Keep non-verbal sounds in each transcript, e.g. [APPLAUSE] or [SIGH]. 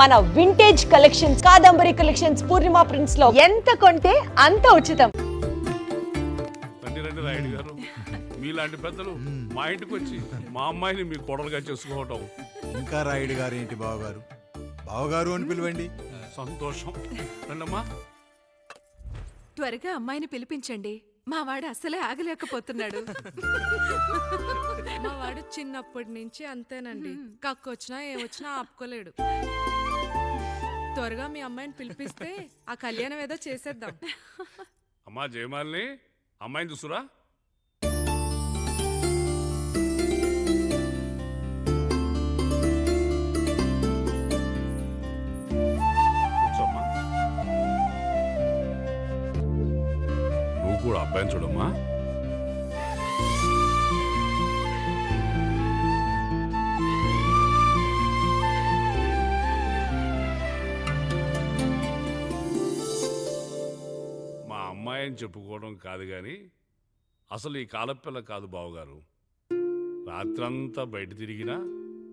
మన vintage collections Kadambari collections Purnima ప్రింట్స్లో ఎంత కొంటే అంత ఉచితం. రండి రండి రాయుడు గారు. మీలాంటి పెద్దలు మా ఇంటికి వచ్చి మా అమ్మాయిని మీ కోడలుగా చేసుకోవటం. ఇంకా రాయుడు గారు ఏంటి బావగారు? బావగారు అని పిలవండి. సంతోషం. రండమ్మా. త్వరగా అమ్మాయిని పిలిపించండి. మా వాడు అసలే ఆగలేకపోతున్నాడు. మా వాడు చిన్నప్పటి నుంచి అంతేనండి. కక్కొచ్చినా ఏమొచ్చినా ఆపుకోలేడు. త్వరగా మీ అమ్మాయిని పిలిపిస్తే ఆ కళ్యాణం ఏదో చేసేద్దాం. అమ్మా జయమాలిని అమ్మాయిని చూసురా. నువ్వు కూడా అబ్బాయిని చూడమ్మా. అని చెప్పుకోవడం కాదు కానీ అసలు ఈ కాలపిల్ల కాదు బావగారు. రాత్రంతా బయట తిరిగినా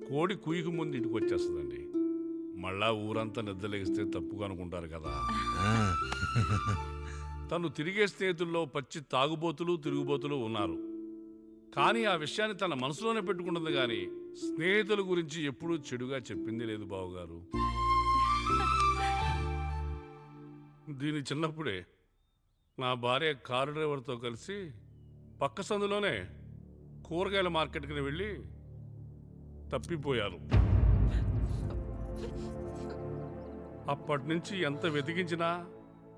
కోడి కుయ్యకు ముందు ఇంటికి వచ్చేస్తుందండి. మళ్ళా ఊరంతా నిద్రలేగిస్తే తప్పుగా అనుకుంటారు కదా. తను తిరిగే స్నేహితుల్లో పచ్చి తాగుబోతులు తిరుగుబోతులు ఉన్నారు. కానీ ఆ విషయాన్ని తన మనసులోనే పెట్టుకుంటుంది కానీ స్నేహితుల గురించి ఎప్పుడూ చెడుగా చెప్పింది లేదు బావగారు. దీని చిన్నప్పుడే నా భార్య కారు డ్రైవర్తో కలిసి పక్క సందులోనే కూరగాయల మార్కెట్కి వెళ్ళి తప్పిపోయారు. అప్పటి నుంచి ఎంత వెతికించినా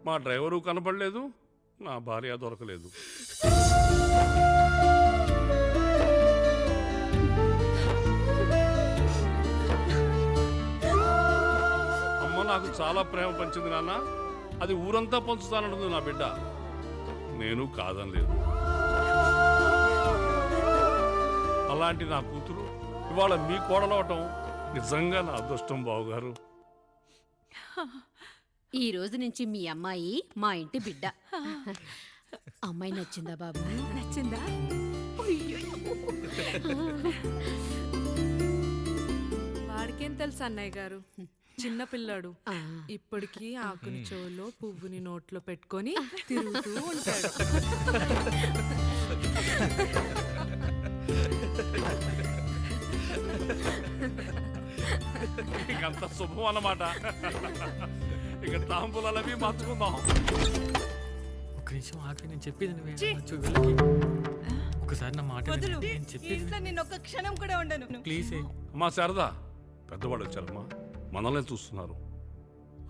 మా డ్రైవరు కనపడలేదు నా భార్య దొరకలేదు. అమ్మ నాకు చాలా ప్రేమ పంచింది నాన్న. అది ఊరంతా పంచుతానంటుంది నా బిడ్డ. నేను కాదనలేదు. అలాంటి నా కూతురు ఇవాళ మీ కోడలవటం నిజంగా నా అదృష్టం బావుగారు. ఈ రోజు నుంచి మీ అమ్మాయి మా ఇంటి బిడ్డ. అమ్మాయి నచ్చిందా బాబు? నచ్చిందా? వాడికేం తెలుసు అన్నయ్య గారు? చిన్న పిల్లాడు. ఇప్పటికీ ఆకుని చెవులో పువ్వుని నోట్లో పెట్టుకొని తిరుగుతూ [LAUGHS] ఉంటాడు. ఇకంత శుభం అన్నమాట. ఇక తాంబూలవి మార్చుకుందాం. ఒక నిమిషం ఆగి నేను చెప్పేది నువ్వే అనొచ్చు వీళ్ళకి. ఒకసారి నా మాట విను. నేను చెప్పేది నేను ఒక్క క్షణం కూడా ఉండను. ప్లీజ్ అమ్మా శారదా పెద్దవాళ్ళు వచ్చారమ్మా. మనల్ని చూస్తున్నారు.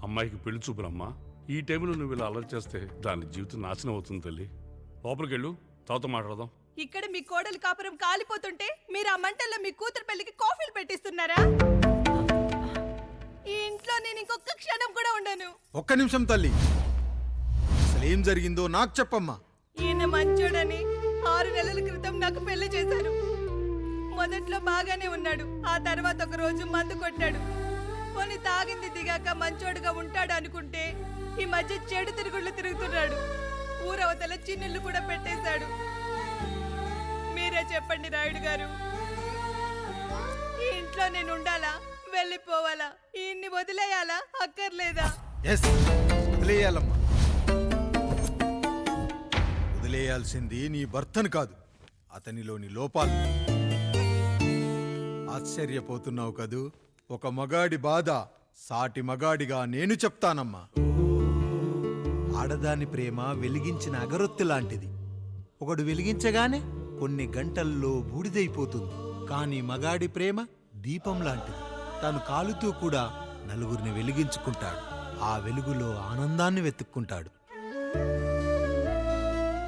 అమ్మాయికి పెళ్ళి చూపురమ్మా ఈ టైంలో నువ్వు ఇలా అలర్ట్ చేస్తే దాని జీవితం నాశనం అవుతుంది తల్లి. లోపలికి వెళ్ళు తర్వాత మాట్లాడదాం. ఇక్కడ మీ కోడలు కాపురం కాలిపోతుంటే మీరు ఆ మంటల్లో మీ కూతురు పెళ్ళికి కాఫీలు పెట్టిస్తున్నారా? ఈ ఇంట్లో నేను ఇంకొక క్షణం కూడా ఉండను. ఒక్క నిమిషం తల్లి. అసలేం జరిగిందో నాకు చెప్పమ్మా. ఈయన మంచోడని ఆరు నెలల క్రితం నాకు పెళ్ళి చేశారు. మొదట్లో బాగానే ఉన్నాడు. ఆ తర్వాత ఒక రోజు మందు కొట్టాడు. పోనీ తాగింది దిగాక మంచోడుగా ఉంటాడు అనుకుంటే ఈ మధ్య చెడు తిరుగుళ్ళు తిరుగుతున్నాడు. ఊరవతల చిన్నుళ్ళు కూడా పెట్టేశాడు. మీరే చెప్పండి రాయుడు గారు. ఈ ఇంట్లో నేను ఉండాలా? వెళ్ళిపోవాలా? ఈయన్ని వదిలేయాలా? అక్కర్లేదా? ఎస్ వదిలేయాలమ్మా. వదిలేయాల్సింది నీ భర్తను కాదు అతనిలోని లోపాలు ఆశ్చర్యపోతున్నావు కదూ? ఒక మగాడి బాధ సాటి మగాడిగా నేను చెప్తానమ్మా. ఆడదాని ప్రేమ వెలిగించిన అగరొత్తి లాంటిది. ఒకడు వెలిగించగానే కొన్ని గంటల్లో బూడిదైపోతుంది. కానీ మగాడి ప్రేమ దీపం లాంటిది. తను కాలుతూ కూడా నలుగురిని వెలిగించుకుంటాడు. ఆ వెలుగులో ఆనందాన్ని వెతుక్కుంటాడు.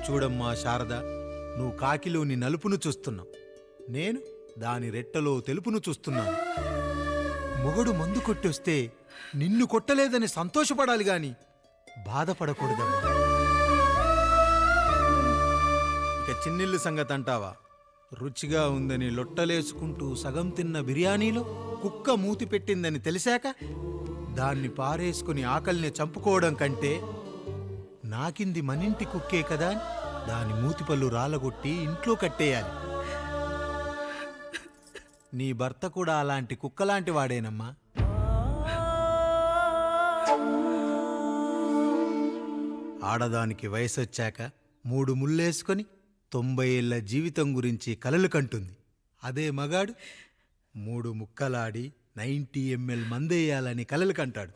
చూడమ్మా శారద నువ్వు కాకిలోని నలుపును చూస్తున్నావు. నేను దాని రెట్టలో తెలుపును చూస్తున్నాను. మొగడు మందు కొట్టొస్తే నిన్ను కొట్టలేదని సంతోషపడాలి గాని బాధపడకూడదమ్మా. ఇక చిన్నిల్లు సంగతి అంటావా? రుచిగా ఉందని లొట్టలేసుకుంటూ సగం తిన్న బిర్యానీలో కుక్క మూతి పెట్టిందని తెలిసాక దాన్ని పారేసుకుని ఆకలిని చంపుకోవడం కంటే నాకింది మనింటి కుక్కే కదా దాని మూతిపళ్ళు రాలగొట్టి ఇంట్లో కట్టేయాలి. నీ భర్త కూడా అలాంటి కుక్కలాంటి వాడేనమ్మా. ఆడదానికి వయసొచ్చాక మూడు ముళ్ళేసుకొని తొంభై ఏళ్ళ జీవితం గురించి కలలు కంటుంది. అదే మగాడు మూడు ముక్కలాడి నైంటీ ఎంఎల్ మందేయాలని కలలు కంటాడు.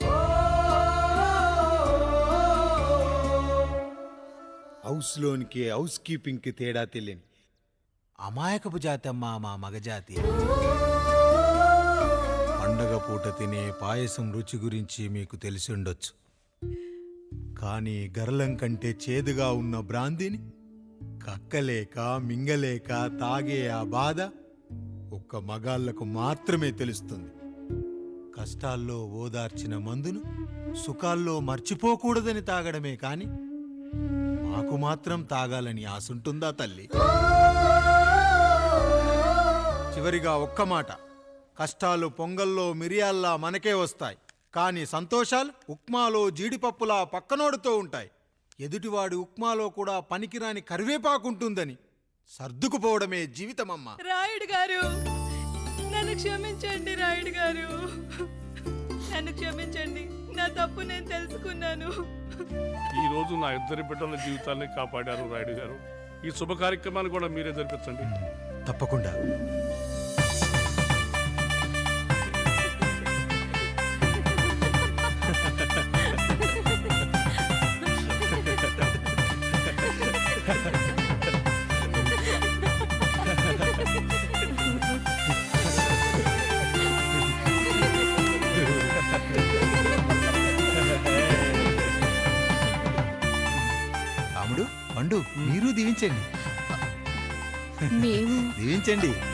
హౌస్లోనికి హౌస్ కీపింగ్కి తేడా తెలియని అమాయకపు జాతి అమ్మా మా మగజాతి పండగ పూట తినే పాయసం రుచి గురించి మీకు తెలిసి ఉండొచ్చు. కానీ గరళం కంటే చేదుగా ఉన్న బ్రాందీని కక్కలేక మింగలేక తాగే ఆ బాధ ఒక్క మగాళ్ళకు మాత్రమే తెలుస్తుంది. కష్టాల్లో ఓదార్చిన మందును సుఖాల్లో మర్చిపోకూడదని తాగడమే కాని మాకు మాత్రం తాగాలని ఆసుంటుందా తల్లి? చివరిగా ఒక్క మాట. కష్టాలు పొంగల్లో మిరియాల్లా మనకే వస్తాయి. కానీ సంతోషాలు ఉప్మాలో జీడిపప్పులా పక్కనోడుతో ఉంటాయి. ఎదుటివాడి ఉప్మాలో కూడా పనికిరాని కరివేపాకుంటుందని. సర్దుకుపోవడమే జీవితమమ్మా. రాయుడు గారు నన్ను క్షమించండి రాయుడు గారు. నన్ను క్షమించండి. నా తప్పు నేను తెలుసుకున్నాను. ఈ రోజు నా ఇద్దరి బిడ్డల జీవితాన్ని కాపాడారు రాయుడు గారు. ఈ శుభ కార్యక్రమాన్ని కూడా మీరే జరిపించండి. తప్పకుండా. మేము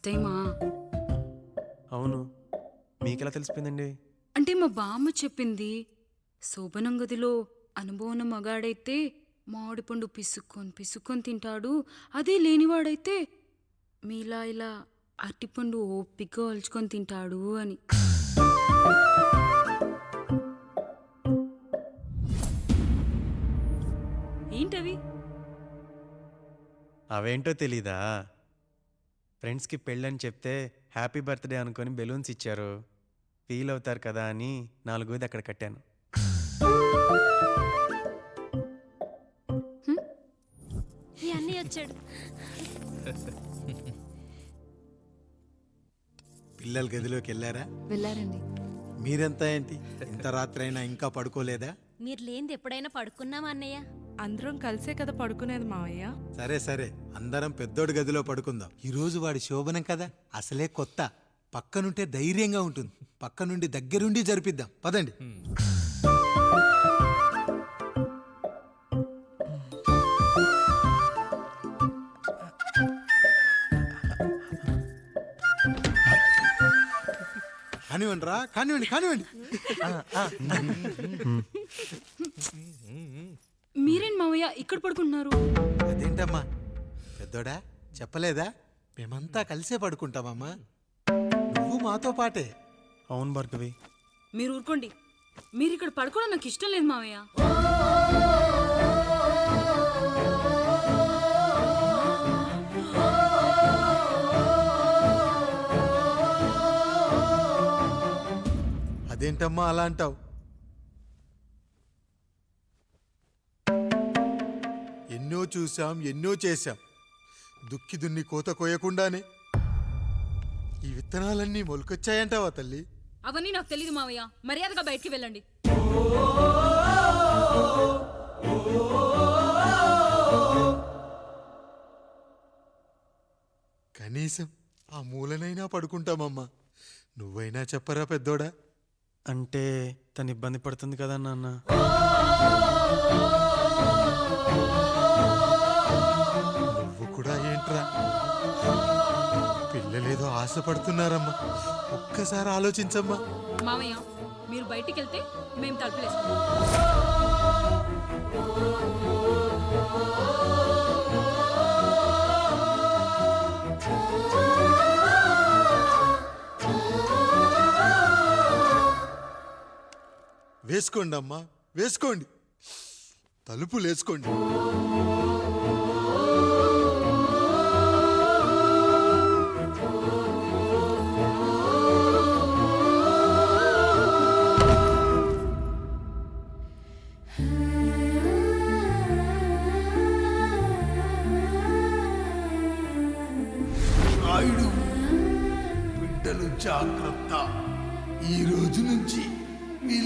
ఫస్ట్ టైమా? అవును. మీకెలా తెలిసిపోయిందండి? అంటే మా బామ్మ చెప్పింది శోభనం గదిలో అనుభవం మగాడైతే మామిడిపండు పిసుక్కొని పిసుక్కొని తింటాడు అదే లేనివాడైతే మీలా ఇలా అరటిపండు ఓపిగ్గా ఒలుచుకొని తింటాడు అని. ఏంటవి? అవేంటో తెలీదా? ఫ్రెండ్స్కి పెళ్ళని చెప్తే హ్యాపీ బర్త్డే అనుకొని బెలూన్స్ ఇచ్చారు. ఫీల్ అవుతారు కదా అని నాలుగోది అక్కడ కట్టాను. వచ్చాడు. పిల్లల గదిలోకి వెళ్ళారా? వెళ్ళారండి. మీరెంత ఏంటి? ఇంత రాత్రైనా ఇంకా పడుకోలేదా? మీరు లేనిది ఎప్పుడైనా పడుకున్నామా అన్నయ్య? అందరం కలిసే కదా పడుకునేది మావయ్య? సరే సరే. అందరం పెద్దోడి గదిలో పడుకుందాం. ఈ రోజు వాడి శోభనం కదా? అసలే కొత్త. పక్కనుంటే ధైర్యంగా ఉంటుంది. పక్క నుండి దగ్గరుండి జరిపిద్దాం. పదండి. కానివ్వండి రా. కానివ్వండి కానివ్వండి. మావయ్య ఇక్కడ పడుకుంటున్నారు. అదేంటమ్మా? పెద్దోడా? చెప్పలేదా? మేమంతా కలిసే పడుకుంటామమ్మా. నువ్వు మాతో పాటే. అవును భార్గవి. మీరు ఊరుకోండి. మీరు ఇక్కడ పడుకోవడం నాకు ఇష్టం లేదు మావయ్య. అదేంటమ్మా అలా అంటావు? ఎన్నో చూశాం ఎన్నో చేశాం. దుక్కి దున్ని కోత కోయకుండానే. ఈ విత్తనాలన్నీ మొలకొచ్చాయంటావా తల్లి? అవన్నీ నాకు తెలియదు మావయ్య. మర్యాదగా బయటికి వెళ్ళండి. కనీసం ఆ మూలనైనా పడుకుంటామమ్మా. నువ్వైనా చెప్పరా పెద్దోడా? అంటే తను ఇబ్బంది పడుతుంది కదా నాన్న. ఏంట్రా పిల్లలేదో ఆశపడుతున్నారమ్మా. ఒక్కసారి ఆలోచించమ్మా. మామయ్య మీరు బయటికి వెళ్తే మేము తలుపులేసుకుంటాం వేసుకోండి అమ్మా వేసుకోండి. తలుపులు వేసుకోండి.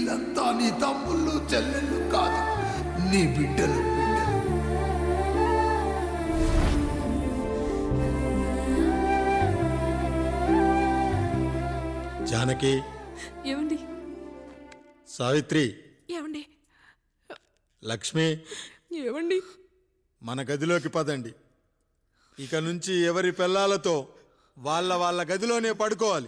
వీళ్ళంతా నీ తమ్ముళ్ళు చెల్లెళ్ళు కాదు. నీ బిడ్డలు బిడ్డలు. జానకి. ఏమండి? సావిత్రి. ఏమండి? లక్ష్మి. ఏమండి? మన గదిలోకి పదండి. ఇక నుంచి ఎవరి పిల్లలతో వాళ్ళ వాళ్ళ గదిలోనే పడుకోవాలి.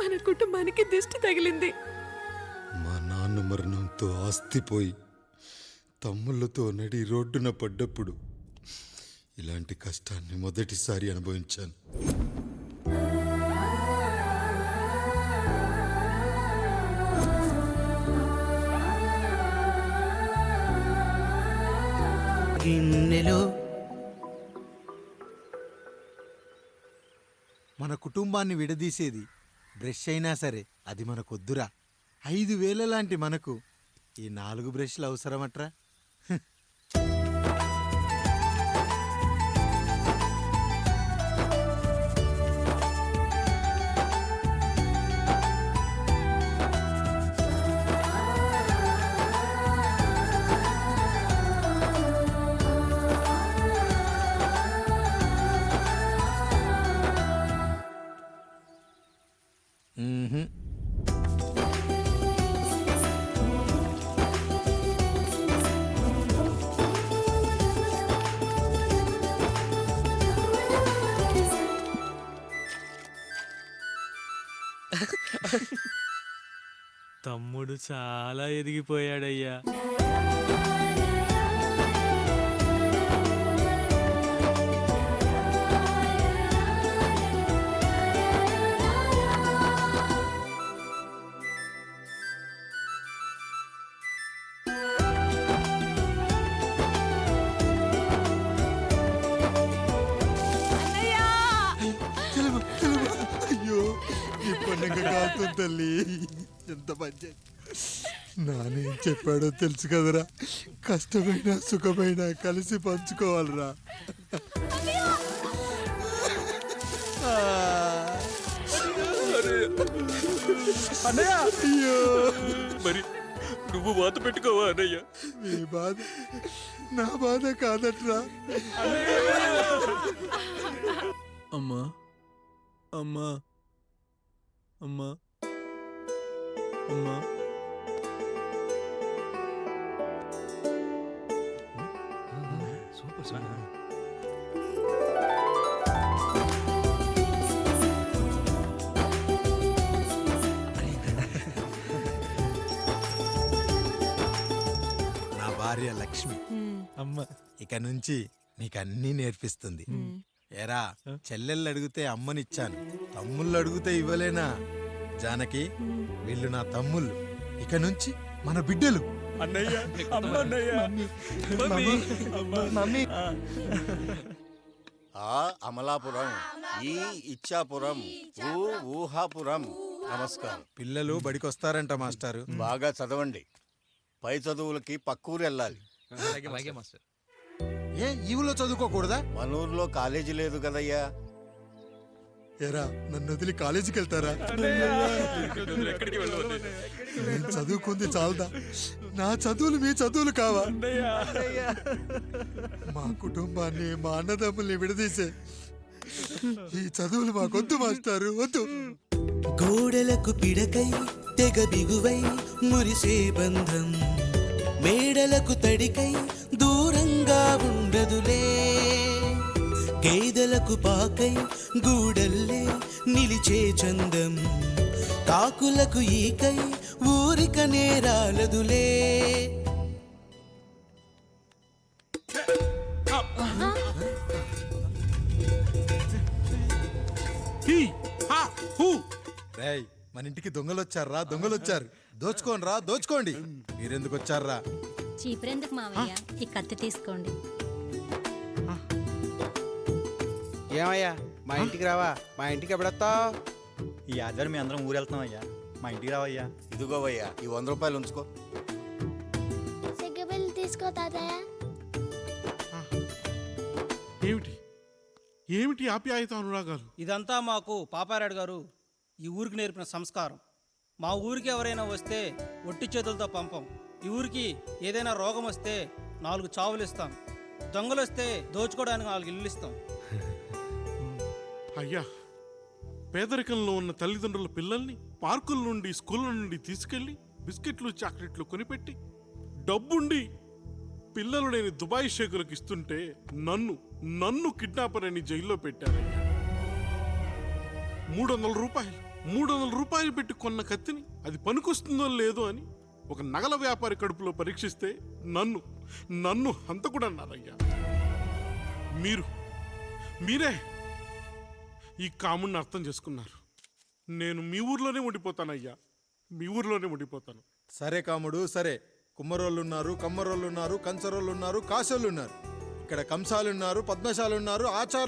మన కుటుంబానికి దిష్టి తగిలింది. మా నాన్న మరణంతో ఆస్తిపోయి తమ్ముళ్ళతో నడి రోడ్డున పడ్డప్పుడు ఇలాంటి కష్టాన్ని మొదటిసారి అనుభవించాను. గిన్నెలో. మన కుటుంబాన్ని విడదీసేది బ్రష్ అయినా సరే అది మనకొద్దురా. ఐదు వేల లాంటి మనకు ఈ నాలుగు బ్రష్లు అవసరమట్రా? తమ్ముడు చాలా ఎదిగిపోయాడయ్యా. అయ్యో ఈ తల్లి. ఎంత మంచి. నానేం చెప్పాడో తెలుసు కదరా. కష్టమైన సుఖమైన కలిసి పంచుకోవాలిరా. అయ్యో. మరి నువ్వు వాత పెట్టుకోవా అన్నయ్య? మీ బాధ నా బాధ కాదట్రా. అమ్మా. అమ్మా. అమ్మా. అమ్మా. నా భార్య లక్ష్మి. అమ్మ. ఇక నుంచి నీకు అన్నీ నేర్పిస్తుంది ఎరా చెల్లెళ్ళు అడిగితే అమ్మనిచ్చాను. తమ్ముళ్ళు అడిగితే ఇవ్వలేనా? జానకి వీళ్ళు నా తమ్ముళ్ళు. ఇక నుంచి మన బిడ్డలు. అన్నయ్య అమ్మ అన్నయ్య. మమ్మీ. ఆ. అమలాపురం ఈ ఇచ్చాపురం ఊ ఊహాపురం. నమస్కారం. పిల్లలు బడికొస్తారంట మాస్టారు. బాగా చదవండి. పై చదువులకి పక్కూరు వెళ్ళాలి. ఏ ఈవులో చదువుకోకూడదా? మన ఊర్లో కాలేజీ లేదు కదయ్యా. ఎరా నన్ను వదిలి కాలేజీకి వెళ్తారా? ఎక్కడికి వెళ్ళవద్దు. నేను చదువుకుంది చాలదా. నా చదువులు మీ చదువులు కావా? మా కుటుంబాన్ని మా అన్నదమ్ముల్ని విడదీసే. ఈ చదువులు మాకొద్దు మాస్టారు వద్దు. గోడలకు పిడకై తెగ బిగువై మురిసే బంధం. మేడలకు తడికై దూరంగా ఉండదులే. గేదెలకు పాకై గూడల్లే నిలిచే చందం. కాకులకు ఈకై ఊరిక నేరాలదులే. రేయ్ మన ఇంటికి దొంగలు వచ్చారా దొంగలు వచ్చారు దోచుకోండి. రా దోచుకోండి మీరెందుకు వచ్చారా చీపురెందుకు మావయ్య? ఈ కత్తి తీసుకోండి. ఏమయ్యా? మా ఇంటికి రావా? మా ఇంటికి ఎప్పుడొస్తావు? ఈ ఆధారం మీ అందరం ఊరెళ్తాం అయ్యా మా ఇంటికి రావయ్యా. ఇదిగోవయ్యా ఈ వంద రూపాయలు ఉంచుకో. తీసుకో తాతయ్య. ఏమిటి? ఏమిటి ఆప్యాయత అనురాగాలు? ఇదంతా మాకు పాపారాడు గారు ఈ ఊరికి నేర్పిన సంస్కారం. మా ఊరికి ఎవరైనా వస్తే ఒట్టి చేతులతో పంపం. ఈ ఊరికి ఏదైనా రోగం వస్తే నాలుగు చావులు ఇస్తాం. దొంగలు వస్తే దోచుకోవడానికి నాలుగు ఇల్లు ఇస్తాం. అయ్యా పేదరికంలో ఉన్న తల్లిదండ్రుల పిల్లల్ని పార్కుల నుండి స్కూళ్ళ నుండి తీసుకెళ్ళి బిస్కెట్లు చాక్లెట్లు కొనిపెట్టి డబ్బుండి పిల్లలు లేని దుబాయ్ షేకులకు ఇస్తుంటే నన్ను నన్ను కిడ్నాపర్ అని జైల్లో పెట్టారయ్యా. మూడు వందల రూపాయలు మూడు వందల రూపాయలు పెట్టి కొన్న కత్తిని అది పనికొస్తుందో లేదో అని ఒక నగల వ్యాపారి కడుపులో పరీక్షిస్తే నన్ను నన్ను హంతకుడన్నారయ్యా. మీరు మీరే ఈ కాముడిని అర్థం చేసుకున్నారు. నేను మీ ఊర్లోనే ఉండిపోతానయ్యా. మీ ఊర్లోనే ఉండిపోతాను. సరే కాముడు సరే. కుమ్మరోళ్ళు ఉన్నారు కమ్మరోళ్ళు ఉన్నారు కంచరోళ్ళు ఉన్నారు ఉన్నారు ఇక్కడ కంసాలున్నారు ఉన్నారు పద్మశాలు ఉన్నారు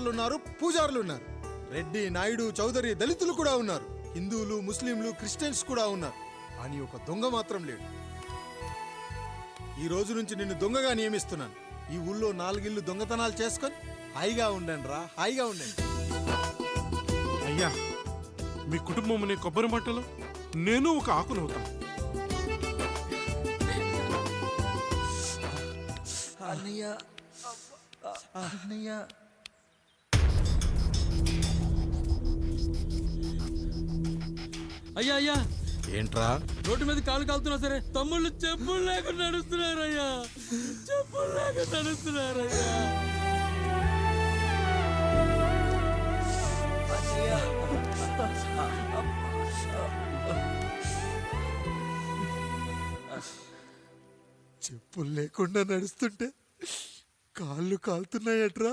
ఉన్నారు పూజారులు ఉన్నారు రెడ్డి నాయుడు చౌదరి దళితులు కూడా ఉన్నారు. హిందువులు ముస్లింలు క్రిస్టియన్స్ కూడా ఉన్నారు. అని ఒక దొంగ మాత్రం లేడు. ఈ రోజు నుంచి నిన్ను దొంగగా నియమిస్తున్నాను. ఈ ఊళ్ళో నాలుగిళ్ళు దొంగతనాలు చేసుకొని హాయిగా ఉండండి రా హాయిగా ఉండండి. అయ్యా మీ కుటుంబం అనే కొబ్బరి మట్టలో నేను ఒక ఆకునవుతాను అన్నయ్య అన్నయ్య. అయ్యా అయ్యా. ఏంట్రా? రోడ్డు మీద కాలు కాలుతున్నా సరే తమ్ముళ్ళు చెప్పులు లేకుండా నడుస్తున్నారయ్యా. చెప్పులు లేకుండా నడుస్తున్నారయ్యా. చెప్పులు లేకుండా నడుస్తుంటే కాళ్ళు కాలుతున్నాయట్రా.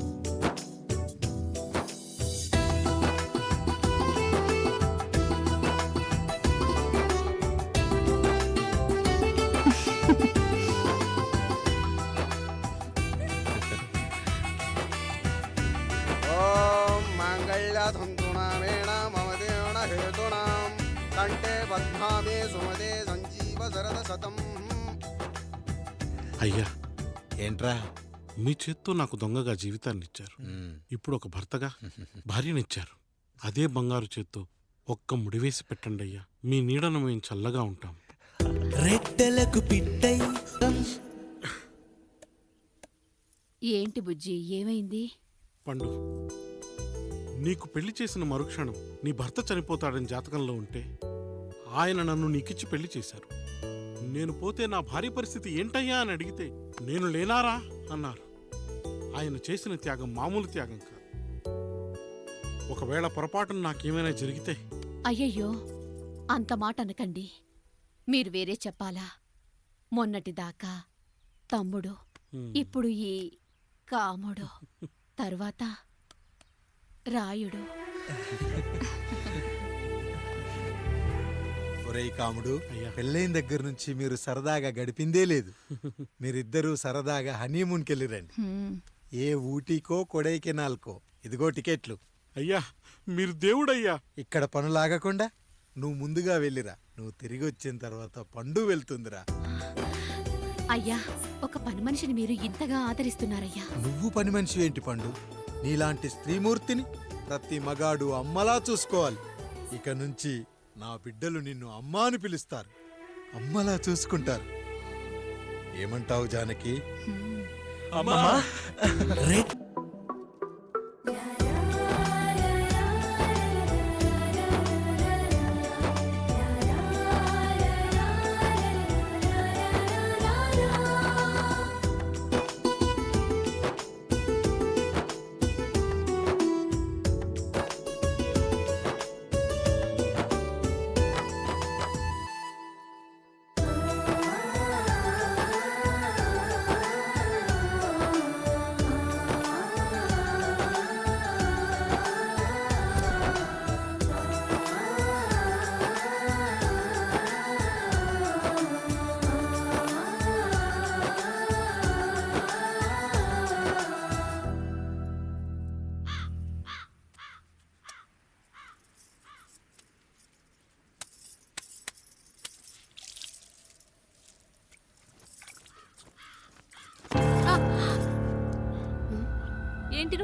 అయ్యా. ఏంట్రా? మీ చేత్తో నాకు దొంగగా జీవితాన్ని ఇచ్చారు ఇప్పుడు ఒక భర్తగా [LAUGHS] భార్యనిచ్చారు. అదే బంగారు చేత్తో ఒక్క ముడివేసి పెట్టండి అయ్యా. మీ నీడను మేము చల్లగా ఉంటాం. రెట్టెలకు పిట్టై. ఏంటి బుజ్జి ఏమైంది? పండు నీకు పెళ్ళి చేసిన మరుక్షణం నీ భర్త చనిపోతాడని జాతకంలో ఉంటే ఆయన నన్ను నీకిచ్చి పెళ్ళి చేశారు. నేను పోతే నా భార్య పరిస్థితి ఏంటయ్యా అని అడిగితే నేను లేనారా? అన్నారు. ఆయన చేసిన త్యాగం మామూలు త్యాగం కాదు. ఒకవేళ పొరపాటున నాకేమైనా జరిగితే? అయ్యయ్యో అంత మాట అనకండి. మీరు వేరే చెప్పాలా? మొన్నటిదాకా తమ్ముడు. ఇప్పుడు ఈ కాముడు [LAUGHS] తర్వాత రాయుడు. [LAUGHS] ఒరేయ్ కాముడు పెళ్ళైన దగ్గర నుంచి మీరు సరదాగా గడిపిందే లేదు. మీరిద్దరూ సరదాగా హనీమూన్కి వెళ్ళిరండి. ఏ ఊటీకో కొడైకెనాల్కో. ఇదిగో టికెట్లు. అయ్యా మీరు దేవుడయ్యా. ఇక్కడ పనులాగకుండా నువ్వు ముందుగా వెళ్ళిరా. నువ్వు తిరిగి వచ్చిన తర్వాత పండు వెళ్తుందిరా. అయ్యా ఒక పని మనిషిని మీరు ఇంతగా ఆదరిస్తున్నారయ్యా. నువ్వు పని మనిషి ఏంటి పండు? నీలాంటి స్త్రీమూర్తిని ప్రతి మగాడు అమ్మలా చూసుకోవాలి. ఇక నుంచి నా బిడ్డలు నిన్ను అమ్మా అని పిలుస్తారు. అమ్మలా చూసుకుంటారు. ఏమంటావు జానకి? అమ్మా!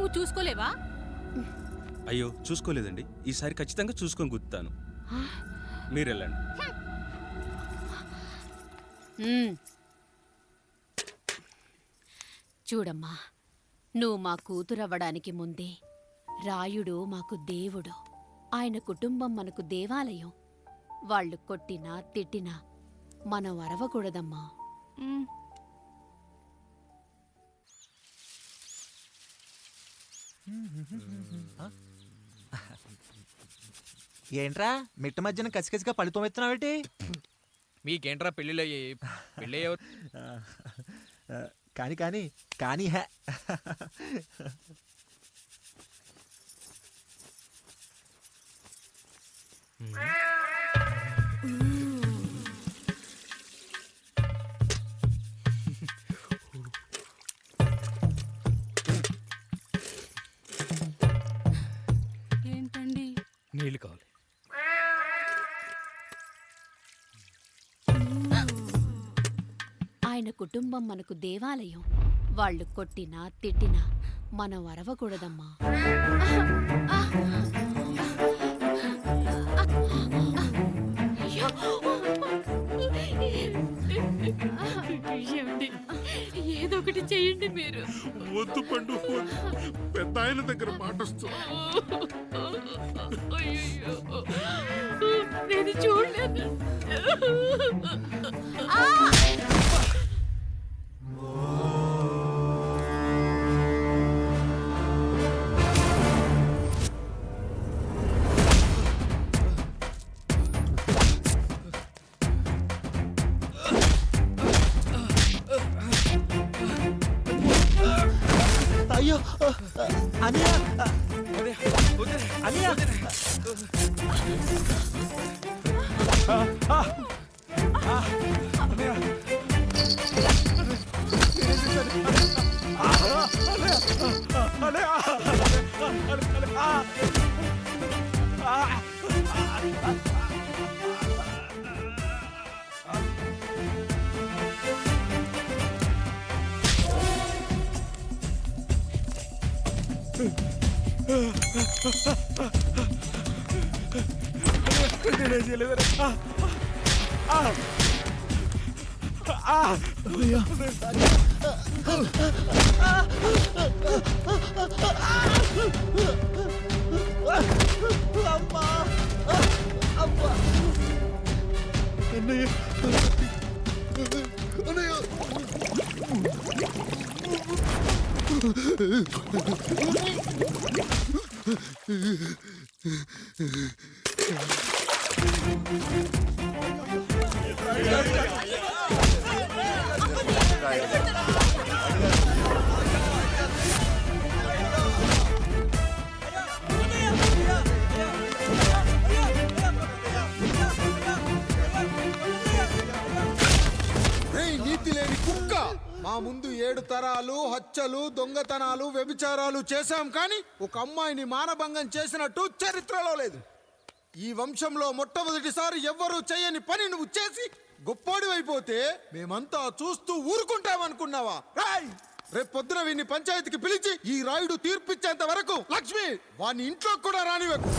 నువ్వు చూసుకోలేవా? అయ్యో చూసుకోలేదండి. ఈసారి ఖచ్చితంగా చూసుకొని గుర్తాను మీరు వెళ్ళండి. చూడమ్మా నువ్వు మా కూతురవ్వడానికి ముందే రాయుడు మాకు దేవుడు. ఆయన కుటుంబం మనకు దేవాలయం. వాళ్ళు కొట్టినా తిట్టినా మనం అరవకూడదమ్మా. ఏంట్రా? మిట్ట మధ్యన కసికసిగా పడిపోమెత్తున్నావేటి మీకేంట్రా పెళ్ళిళ్ళు అయ్యాయి పెళ్ళి కానీ కానీ కానీ హే. ఏంటండి నీళ్ళు కావాలి. ఆయన కుటుంబం మనకు దేవాలయం. వాళ్ళు కొట్టినా తిట్టినా మనం అరవకూడదమ్మా ఏదో ఒకటి చేయండి మీరు. వద్దు పండు పెద్ద ఆయన దగ్గర మాట వస్తుంది నేనేం చేయలేదురా. ఆ, ఆ, ఆ. అన్నయ్య అన్నయ్య మా ముందు ఏడు తరాలు హత్యలు దొంగతనాలు వ్యభిచారాలు చేశాం కానీ ఒక అమ్మాయిని మానభంగం చేసినట్టు చరిత్రలో లేదు. ఈ వంశంలో మొట్టమొదటిసారి ఎవ్వరూ చేయని పని నువ్వు చేసి గొప్పోడి అయిపోతే మేమంతా చూస్తూ ఊరుకుంటామనుకున్నావా? రాయ్! రేపు పొద్దున వీని పంచాయతీకి పిలిచి ఈ రాయుడు తీర్పిచ్చేంత వరకు లక్ష్మి వాని ఇంట్లో కూడా రానివ్వకు.